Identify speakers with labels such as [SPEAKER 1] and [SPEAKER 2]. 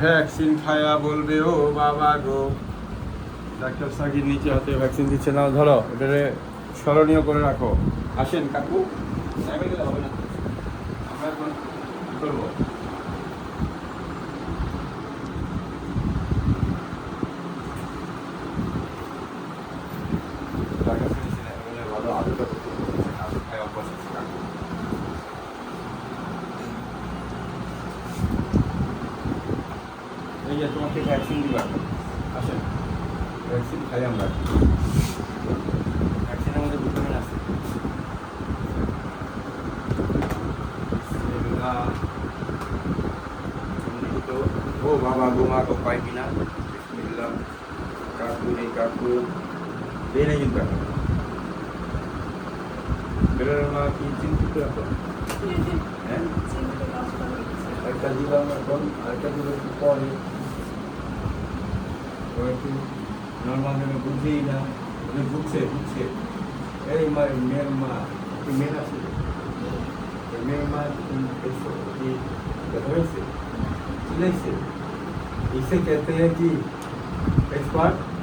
[SPEAKER 1] Vaccine খায়া বলবে ও বাবা গো। ডাক্তার সাকির নিচে হাতে ভ্যাকসিন দিচ্ছে। না ধরো এটারে স্মরণীয় করে রাখো। আসেন কাকু। হবে না। আমরা এখন করব? ভালো আলুটা করতে আলু খায় অভ্যাস আছে কাকু এই যে তোমাকে ভ্যাকসিন দিবা। আসেন। ভ্যাকসিন খাই আমরা। ভ্যাকসিনের মধ্যে ভিটামিন আছে। ও বাবা গোমা তো পাই কিনা? বিসমিল্লাহ কাকু নেই কাকু। এই নেই কিন্তু বেরোর মা কি চিন্তিত এখন? হ্যাঁ? একটা দিলাম এখন আরেকটা দিলে পরে। હવેથી નળમાં તમે પૂછી ના બધું પૂછશે પૂછશે એ મારી મેરમાં મેન હશે મેરમાં પૈસો गधर से चले से इसे कहते हैं कि एक्सपर्ट